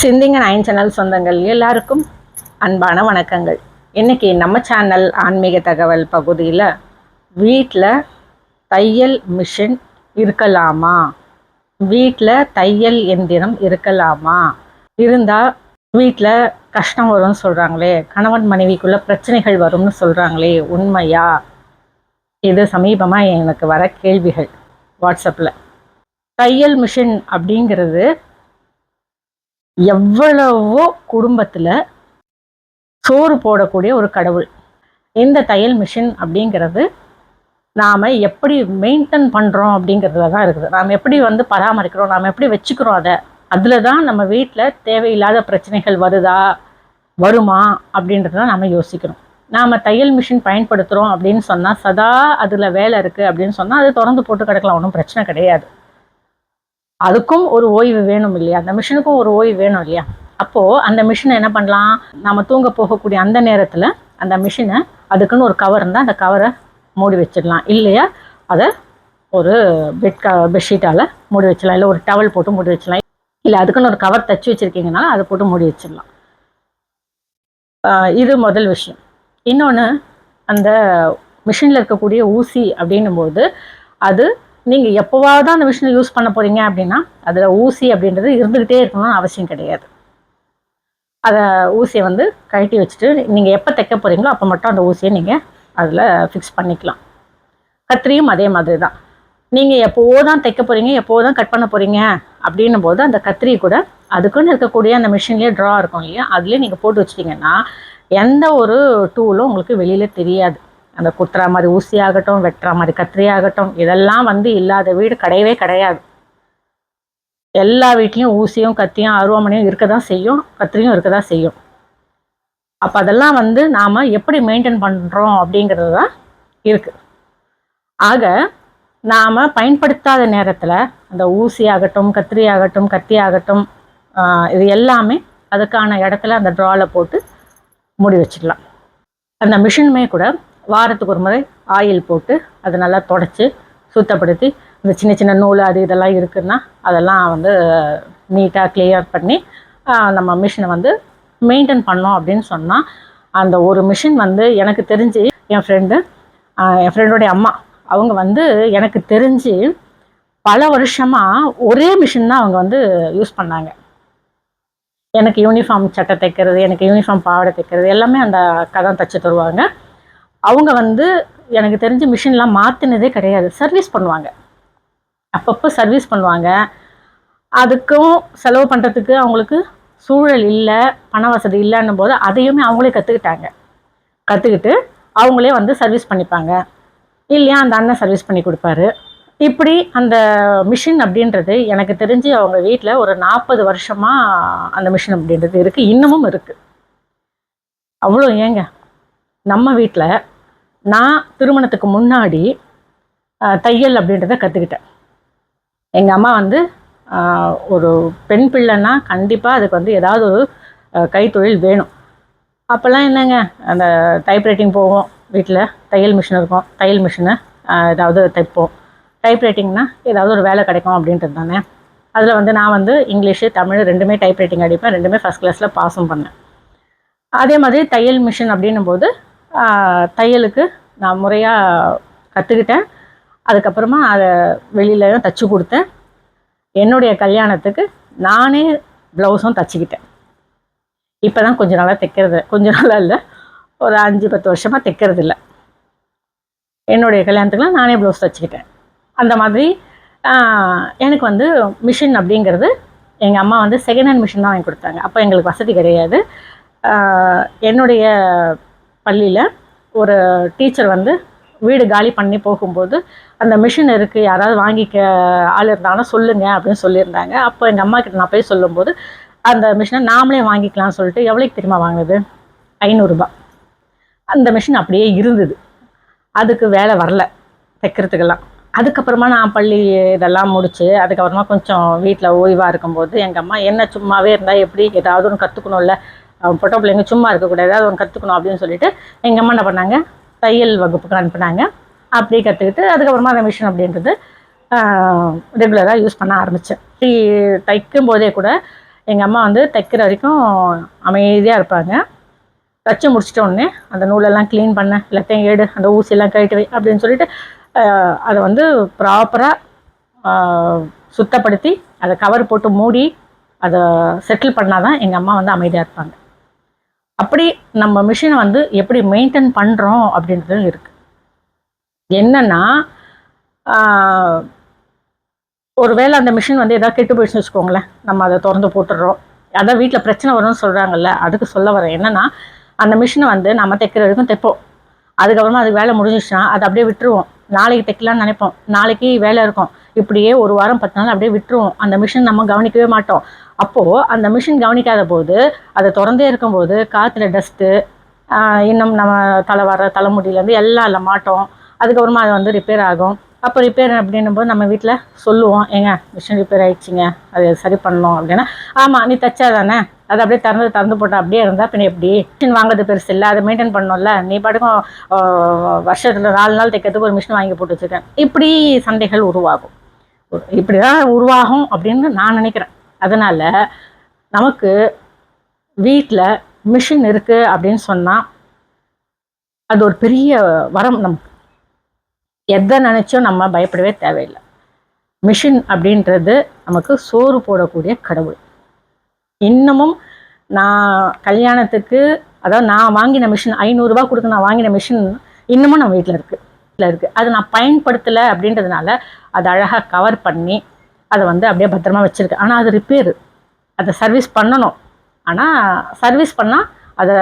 சிந்திங்க nine channel சொந்தங்கள் எல்லாருக்கும் அன்பான வணக்கங்கள். இன்றைக்கி நம்ம சேனல் ஆன்மீக தகவல் பகுதியில் வீட்டில் தையல் மிஷின் இருக்கலாமா? வீட்டில் தையல் எந்திரம் இருக்கலாமா? இருந்தால் வீட்டில் கஷ்டம் வரும்னு சொல்கிறாங்களே கணவன் மனைவிக்குள்ளே பிரச்சனைகள் வரும்னு சொல்கிறாங்களே உண்மையா? இது சமீபமாக எனக்கு வர கேள்விகள் வாட்ஸ்அப்பில் தையல் மிஷின் அப்படிங்கிறது எவ்வளவோ குடும்பத்தில் சோறு போடக்கூடிய ஒரு கடவுள். இந்த தையல் மிஷின் அப்படிங்கிறது நாம் எப்படி மெயின்டைன் பண்ணுறோம் அப்படிங்கிறதுல தான் இருக்குது. நாம் எப்படி வந்து பராமரிக்கிறோம் நாம் எப்படி வச்சுக்கிறோம் அதை அதில் தான் நம்ம வீட்டில் தேவையில்லாத பிரச்சனைகள் வருதா வருமா அப்படின்றத நம்ம யோசிக்கணும். நாம் தையல் மிஷின் பயன்படுத்துகிறோம் அப்படின்னு சொன்னால் சதா அதில் வேலை இருக்குது அப்படின்னு சொன்னால் அது திறந்து போட்டு கிடக்கலாம் ஒன்றும் பிரச்சனை கிடையாது. அதுக்கும் ஒரு ஓய்வு வேணும் இல்லையா? அந்த மிஷினுக்கும் ஒரு ஓய்வு வேணும் இல்லையா? அப்போது அந்த மிஷினை என்ன பண்ணலாம்? நம்ம தூங்க போகக்கூடிய அந்த நேரத்தில் அந்த மிஷினை அதுக்குன்னு ஒரு கவர் இருந்தால் அந்த கவரை மூடி வச்சிடலாம். இல்லையா? அதை ஒரு பெட் க பெட்ஷீட்டால் மூடி வச்சிடலாம். இல்லை ஒரு டவல் போட்டு மூடி வச்சிடலாம். இல்லை அதுக்குன்னு ஒரு கவர் தச்சு வச்சுருக்கீங்கன்னா அதை போட்டு மூடி வச்சிடலாம். ஆஹ் இது முதல் விஷயம். இன்னொன்று அந்த மிஷினில் இருக்கக்கூடிய ஊசி அப்படின்னும் போது அது நீங்கள் எப்போவாவது அந்த மிஷினை யூஸ் பண்ண போகிறீங்க அப்படின்னா அதில் ஊசி அப்படின்றது இருந்துக்கிட்டே இருக்கணும்னு அவசியம் கிடையாது. அதை ஊசியை வந்து கழட்டி வச்சுட்டு நீங்கள் எப்போ தைக்க போகிறீங்களோ அப்போ மட்டும் அந்த ஊசியை நீங்கள் அதில் ஃபிக்ஸ் பண்ணிக்கலாம். கத்திரியும் அதே மாதிரி தான் நீங்கள் எப்போவோ தான் தைக்க போகிறீங்க எப்போவோ தான் கட் பண்ண போகிறீங்க அப்படின்னும் போது அந்த கத்திரி கூட அதுக்குன்னு இருக்கக்கூடிய அந்த மிஷின்லேயே ட்ரா இருக்கும் இல்லையா? அதுலேயே நீங்கள் போட்டு வச்சிட்டிங்கன்னா எந்த ஒரு டூலும் உங்களுக்கு வெளியில் தெரியாது. அந்த குத்துற மாதிரி ஊசியாகட்டும் வெட்டுற மாதிரி கத்திரியாகட்டும் இதெல்லாம் வந்து இல்லாத வீடு கிடையவே கிடையாது. எல்லா வீட்லேயும் ஊசியும் கத்தியும் அருவாமனையும் இருக்க தான் செய்யும் கத்திரியும் இருக்க தான் செய்யும். அப்போ அதெல்லாம் வந்து நாம் எப்படி மெயின்டைன் பண்ணுறோம் அப்படிங்கிறது தான் இருக்குது ஆக நாம் பயன்படுத்தாத நேரத்தில் அந்த ஊசி ஆகட்டும் கத்திரி ஆகட்டும் கத்தி ஆகட்டும் இது எல்லாமே அதுக்கான இடத்துல அந்த ட்ராவில் போட்டு மூடி வச்சுக்கலாம் அந்த மிஷினுமே கூட வாரத்துக்கு ஒரு முறை ஆயில் போட்டு அதை நல்லா தொடச்சி சுத்தப்படுத்தி இந்த சின்ன சின்ன நூல் அது இதெல்லாம் இருக்குன்னா அதெல்லாம் வந்து நீட்டாக கிளியர் பண்ணி நம்ம மிஷினை வந்து மெயின்டைன் பண்ணோம் அப்படின்னு சொன்னால் அந்த ஒரு மிஷின் வந்து எனக்கு தெரிஞ்சு என் ஃப்ரெண்டு என் ஃப்ரெண்டோடைய அம்மா அவங்க வந்து எனக்கு தெரிஞ்சு பல வருஷமாக ஒரே மிஷின் தான் அவங்க வந்து யூஸ் பண்ணாங்க. எனக்கு யூனிஃபார்ம் சட்டை தைக்கிறது எனக்கு யூனிஃபார்ம் பாவாடை தைக்கிறது எல்லாமே அந்த அக்கா தான் தைச்சி தருவாங்க. அவங்க வந்து எனக்கு தெரிஞ்சு மிஷின்லாம் மாற்றினதே கிடையாது. சர்வீஸ் பண்ணுவாங்க. அப்பப்போ சர்வீஸ் பண்ணுவாங்க. அதுக்கும் செலவு பண்ணுறதுக்கு அவங்களுக்கு சூழல் இல்லை பண வசதி இல்லைன்னும் போது அதையுமே அவங்களே கற்றுக்கிட்டாங்க கற்றுக்கிட்டு அவங்களே வந்து சர்வீஸ் பண்ணிப்பாங்க. இல்லையா அந்த அண்ணன் சர்வீஸ் பண்ணி கொடுப்பாரு. இப்படி அந்த மிஷின் அப்படின்றது எனக்கு தெரிஞ்சு அவங்க வீட்டில் ஒரு நாற்பது வருஷமாக அந்த மிஷின் அப்படின்றது இருக்குது இன்னமும் இருக்குது அவ்வளோ ஏங்க. நம்ம வீட்டில் நான் திருமணத்துக்கு முன்னாடி தையல் அப்படின்றத கற்றுக்கிட்டேன் எங்கள் அம்மா வந்து ஒரு பெண் பிள்ளைன்னா கண்டிப்பாக அதுக்கு வந்து ஏதாவது ஒரு கைத்தொழில் வேணும். அப்போல்லாம் என்னங்க அந்த டைப்ரைட்டிங் போவோம் வீட்டில் தையல் மிஷின் இருக்கும் தையல் மிஷினை ஏதாவது தைப்போம். டைப்ரைட்டிங்னா ஏதாவது ஒரு வேலை கிடைக்கும் அப்படின்றது தானே. அதில் வந்து நான் வந்து இங்கிலீஷு தமிழ் ரெண்டுமே டைப்ரைட்டிங் அடிப்பேன் ரெண்டுமே ஃபஸ்ட் கிளாஸில் பாஸும் பண்ணேன். அதே மாதிரி தையல் மிஷின் அப்படின்னும் போது தையலுக்கு நான் முறையாக கற்றுக்கிட்டேன் அதுக்கப்புறமா அதை வெளியிலையும் தச்சு கொடுத்தேன். என்னுடைய கல்யாணத்துக்கு நானே ப்ளவுஸும் தச்சுக்கிட்டேன். இப்போ தான் கொஞ்ச நாளாக தைக்கிறது கொஞ்ச நாளாக இல்லை ஒரு அஞ்சு பத்து வருஷமாக தைக்கிறது இல்லை. என்னுடைய கல்யாணத்துக்குலாம் நானே ப்ளவுஸ் தச்சுக்கிட்டேன். அந்த மாதிரி எனக்கு வந்து மிஷின் அப்படிங்கிறது எங்கள் அம்மா வந்து செகண்ட் ஹேண்ட் மிஷின் தான் வாங்கி கொடுத்தாங்க. அப்போ எங்களுக்கு வசதி கிடையாது. என்னுடைய பள்ளியில் ஒரு டீச்சர் வந்து வீடு காலி பண்ணி போகும்போது அந்த மிஷின் இருக்குது யாராவது வாங்கிக்க ஆள் இருந்தாங்கன்னா சொல்லுங்கள் அப்படின்னு சொல்லியிருந்தாங்க. அப்போ எங்கள் அம்மா கிட்ட நான் போய் சொல்லும்போது அந்த மிஷினை நாமளே வாங்கிக்கலாம்னு சொல்லிட்டு எவ்வளோக்கு தெரியுமா வாங்கினது? ஐநூறுரூபா அந்த மிஷின் அப்படியே இருந்தது. அதுக்கு வேலை வரல தைக்கிறதுக்கெல்லாம். அதுக்கப்புறமா நான் பள்ளி இதெல்லாம் முடித்து அதுக்கப்புறமா கொஞ்சம் வீட்டில் ஓய்வாக இருக்கும்போது எங்கள் அம்மா என்ன சும்மாவே இருந்தால் எப்படி? ஏதாவது ஒன்று கற்றுக்கணும்ல பொட்டை பிள்ளைங்க சும்மா இருக்கக்கூடாது ஏதாவது ஒன்று கற்றுக்கணும் அப்படின்னு சொல்லிட்டு எங்கள் அம்மா என்ன பண்ணாங்க? தையல் வகுப்புக்கு அனுப்புனாங்க. அப்படி கற்றுக்கிட்டு அதுக்கப்புறமா அந்த மிஷின் அப்படின்றது ரெகுலராக யூஸ் பண்ண ஆரம்பித்தேன் தைக்கும் போதே கூட எங்கள் அம்மா வந்து தைக்கிற வரைக்கும் அமைதியாக இருப்பாங்க. தச்சு முடிச்சிட்ட உடனே அந்த நூலெல்லாம் க்ளீன் பண்ண எல்லாத்தையும் ஏடு அந்த ஊசியெல்லாம் கழட்டி வை அப்படின்னு சொல்லிட்டு அதை வந்து ப்ராப்பராக சுத்தப்படுத்தி அதை கவர் போட்டு மூடி அதை செட்டில் பண்ணால் தான் எங்கள் அம்மா வந்து அமைதியாக இருப்பாங்க. அப்படி நம்ம மிஷினை வந்து எப்படி மெயின்டைன் பண்ணுறோம் அப்படின்றது இருக்குது என்னன்னா ஆஹ், ஒருவேளை அந்த மிஷின் வந்து ஏதாவது கெட்டு போயிடுச்சுன்னு வச்சுக்கோங்களேன். நம்ம அதை திறந்து போட்டுடுறோம். அதான் வீட்டில் பிரச்சனை வரும்னு சொல்கிறாங்கல்ல அதுக்கு சொல்ல வரேன். என்னன்னா அந்த மிஷினை வந்து நம்ம தைக்கிற வரைக்கும் தைப்போம். அதுக்கப்புறமா அதுக்கு வேலை முடிஞ்சிச்சுன்னா அதை அப்படியே விட்டுருவோம். நாளைக்கு தைக்கலாம்னு நினைப்போம். நாளைக்கு வேலை இருக்கும். இப்படியே ஒரு வாரம் பத்து நாள் அப்படியே விட்டுருவோம். அந்த மிஷின் நம்ம கவனிக்கவே மாட்டோம். அப்போது அந்த மிஷின் கவனிக்காத போது அதை திறந்தே இருக்கும்போது காற்றுல டஸ்ட்டு இன்னும் நம்ம தலை வர தலைமுடியிலேருந்து எல்லாம் அதில் மாட்டோம். அதுக்கப்புறமா அது வந்து ரிப்பேர் ஆகும். அப்போ ரிப்பேர் அப்படின்னும் போது நம்ம வீட்டில் சொல்லுவோம் ஏங்க மிஷின் ரிப்பேர் ஆயிடுச்சுங்க. அது சரி பண்ணணும் அப்படின்னா ஆமாம் நீ தச்சா தானே? அது அப்படியே திறந்து திறந்து போட்டால் அப்படியே இருந்தால் பின்ன எப்படி? மிஷின் வாங்குறது பெருசு இல்லை அதை மெயின்டைன் பண்ணணும்ல. நீ பாட்டுக்கும் வருஷத்தில் நாலு நாள் தைக்கிறதுக்கு ஒரு மிஷின் வாங்கி போட்டு வச்சுருக்கேன். இப்படி சண்டைகள் உருவாகும். இப்படி தான் உருவாகும் அப்படின்னு நான் நினைக்கிறேன். அதனால் நமக்கு வீட்டில் மிஷின் இருக்குது அப்படின்னு சொன்னால் அது ஒரு பெரிய வரம் நமக்கு. எதை நினச்சோ நம்ம பயப்படவே தேவையில்லை. மிஷின் அப்படின்றது நமக்கு சோறு போடக்கூடிய கடவுள். இன்னமும் நான் கல்யாணத்துக்கு அதாவது நான் வாங்கின மிஷின் ஐநூறுரூவா கொடுத்து நான் வாங்கின மிஷின் இன்னமும் நம்ம வீட்டில் இருக்குது வீட்டில் இருக்குது அது நான் பயன்படுத்தலை அப்படின்றதுனால அதை அழகாக கவர் பண்ணி அதை வந்து அப்படியே பத்திரமா வச்சுருக்கேன் ஆனால் அது ரிப்பேரு அதை சர்வீஸ் பண்ணணும். ஆனால் சர்வீஸ் பண்ணால் அதை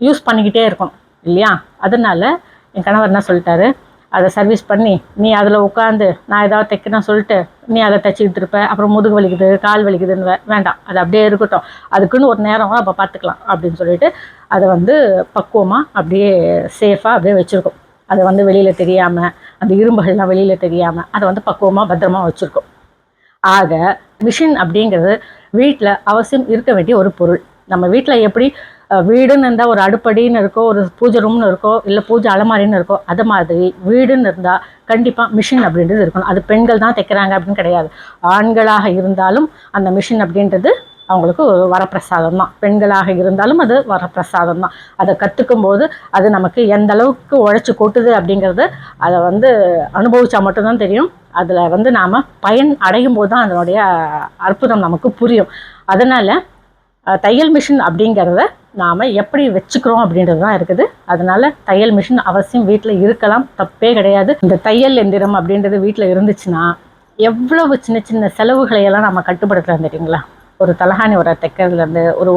யூஸ் பண்ணிக்கிட்டே இருக்கணும் இல்லையா? அதனால என் கணவர் என்ன சொல்லிட்டாரு? அதை சர்வீஸ் பண்ணி நீ அதில் உட்காந்து நான் ஏதாவது தைக்கணும் சொல்லிட்டு நீ அதை தைச்சிக்கிட்டு இருப்ப. அப்புறம் முதுகு வலிக்குது கால் வலிக்குதுன்னு வே- வேண்டாம். அது அப்படியே இருக்கட்டும். அதுக்குன்னு ஒரு நேரம் அப்போ பார்த்துக்கலாம் அப்படின்னு சொல்லிட்டு அதை வந்து பக்குவமாக அப்படியே சேஃபாக அப்படியே வச்சுருக்கோம். அதை வந்து வெளியில் தெரியாமல் அந்த இரும்புகள்லாம் வெளியில் தெரியாமல் அதை வந்து பக்குவமாக பத்திரமாக வச்சுருக்கோம். ஆக மிஷின் அப்படிங்கிறது வீட்டில் அவசியம் இருக்க வேண்டிய ஒரு பொருள். நம்ம வீட்டில் எப்படி வீடுன்னு இருந்தால் ஒரு அடுப்படின்னு இருக்கோ ஒரு பூஜை ரூம்னு இருக்கோ இல்லை பூஜை அலமாரின்னு இருக்கோ அது மாதிரி வீடுன்னு இருந்தால் கண்டிப்பாக மிஷின் அப்படின்றது இருக்கணும். அது பெண்கள் தான் தைக்கிறாங்க அப்படின்னு கிடையாது. ஆண்களாக இருந்தாலும் அந்த மிஷின் அப்படின்றது அவங்களுக்கு வரப்பிரசாதம் தான் பெண்களாக இருந்தாலும் அது வரப்பிரசாதம் தான் அதை கற்றுக்கும் போது அது நமக்கு எந்த அளவுக்கு உழைச்சி கொட்டுது அப்படிங்கிறது அதை வந்து அனுபவித்தா மட்டும்தான் தெரியும். அதில் வந்து நாம் பயன் அடையும் போது தான் அதனுடைய அற்புதம் நமக்கு புரியும். அதனால் தையல் மிஷின் அப்படிங்கிறத நாம் எப்படி வச்சுக்கிறோம் அப்படின்றது தான் இருக்குது. அதனால தையல் மிஷின் அவசியம் வீட்டில் இருக்கலாம். தப்பே கிடையாது. இந்த தையல் எந்திரம் அப்படின்றது வீட்டில் இருந்துச்சுன்னா எவ்வளவு சின்ன சின்ன செலவுகளை எல்லாம் நம்ம கட்டுப்படுத்தலாம் தெரியுங்களா? ஒரு தலகாணி ஒரு தைக்கிறதுலேருந்து ஒரு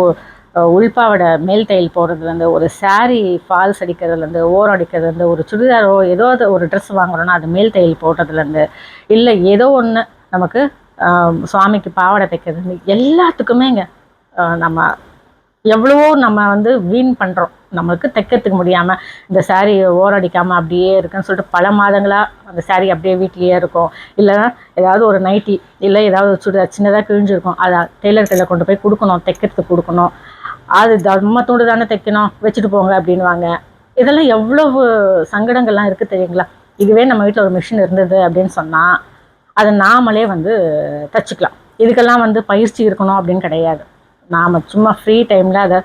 உள்பாவடை மேல் தையல் போடுறதுலேருந்து ஒரு saree ஃபால்ஸ் அடிக்கிறதுலேருந்து ஓரம் அடிக்கிறதுலேருந்து ஒரு சுடிதாரோ ஏதோ அது ஒரு ட்ரெஸ் வாங்குறோன்னா அது மேல் தையல் போடுறதுலேருந்து இல்லை ஏதோ ஒன்று நமக்கு சுவாமிக்கு பாவாடை தைக்கிறது எல்லாத்துக்குமே இங்கே நம்ம எவ்வளவோ நம்ம வந்து வீண் பண்ணுறோம் நம்மளுக்கு தைக்கிறதுக்கு முடியாமல் இந்த saree ஓரடிக்காமல் அப்படியே இருக்குன்னு சொல்லிட்டு பல மாதங்களாக அந்த saree அப்படியே வீட்லேயே இருக்கும். இல்லைன்னா ஏதாவது ஒரு நைட்டி இல்லை ஏதாவது ஒரு சின்னதாக கிழிஞ்சிருக்கும். அதை டெய்லர் கையில் கொண்டு போய் கொடுக்கணும் தைக்கிறதுக்கு கொடுக்கணும். அது நம்ம துண்டு தானே தைக்கணும் வச்சுட்டு போங்க அப்படின்வாங்க இதெல்லாம் எவ்வளவு சங்கடங்கள்லாம் இருக்குது தெரியுங்களா? இதுவே நம்ம வீட்டில் ஒரு மிஷின் இருந்தது அப்படின்னு சொன்னால் அதை நாமளே வந்து தச்சுக்கலாம். இதுக்கெல்லாம் வந்து பயிற்சி இருக்கணும் அப்படின்னு கிடையாது. நாம் சும்மா ஃப்ரீ டைமில் அதை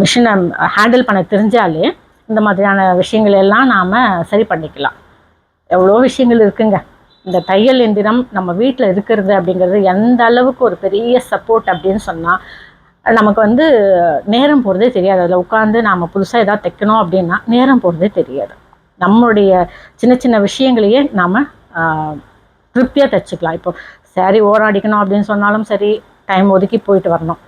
மிஷினை ஹேண்டில் பண்ண தெரிஞ்சாலே இந்த மாதிரியான விஷயங்கள் எல்லாம் நாம் சரி பண்ணிக்கலாம். எவ்வளோ விஷயங்கள் இருக்குங்க. இந்த தையல் எந்திரம் நம்ம வீட்டில் இருக்கிறது அப்படிங்கிறது எந்த அளவுக்கு ஒரு பெரிய சப்போர்ட் அப்படின்னு சொன்னால் நமக்கு வந்து நேரம் போகிறதே தெரியாது. அதில் உட்காந்து நாம் புதுசாக எதாவது தைக்கணும் அப்படின்னா நேரம் போகிறதே தெரியாது. நம்மளுடைய சின்ன சின்ன விஷயங்களையே நாம் திருப்தியாக தைச்சிக்கலாம். இப்போ saree ஓரம் அடிக்கணும் அப்படின்னு சொன்னாலும் சரி டைம் ஒதுக்கி போயிட்டு வரணும்.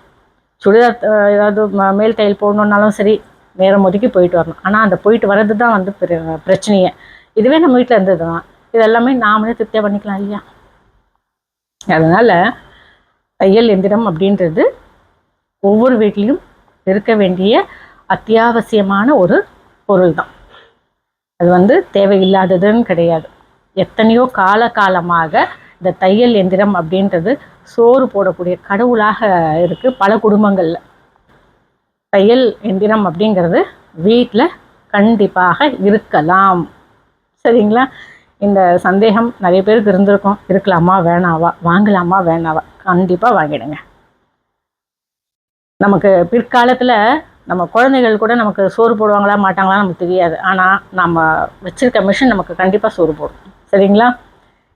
சுடிதார் ஏதாவது மேல் தையல் போடணுன்னாலும் சரி நேரம் ஒதுக்கி போயிட்டு வரணும். ஆனால் அந்த போயிட்டு வர்றது தான் வந்து பிரச்சனையே. இதுவே நம்ம வீட்டில் இருந்ததுன்னா இது எல்லாமே நாமளே திருப்தியாக பண்ணிக்கலாம் இல்லையா? அதனால் தையல் எந்திரம் அப்படின்றது ஒவ்வொரு வீட்லேயும் இருக்க வேண்டிய அத்தியாவசியமான ஒரு பொருள் தான் அது வந்து தேவையில்லாததுன்னு கிடையாது. எத்தனையோ கால காலமாக இந்த தையல் எந்திரம் அப்படின்றது சோறு போடக்கூடிய கடவுளாக இருக்குது பல குடும்பங்களில். தையல் எந்திரம் அப்படிங்கிறது வீட்டில் கண்டிப்பாக இருக்கலாம். சரிங்களா? இந்த சந்தேகம் நிறைய பேருக்கு இருந்திருக்கும். இருக்கலாமா வேணாவா? வாங்கலாமா வேணாவா? கண்டிப்பாக வாங்கிடுங்க. நமக்கு பிற்காலத்தில் நம்ம குழந்தைகள் கூட நமக்கு சோறு போடுவாங்களா மாட்டாங்களா நமக்கு தெரியாது. ஆனால் நம்ம வச்சிருக்க மிஷின் நமக்கு கண்டிப்பாக சோறு போடும். சரிங்களா?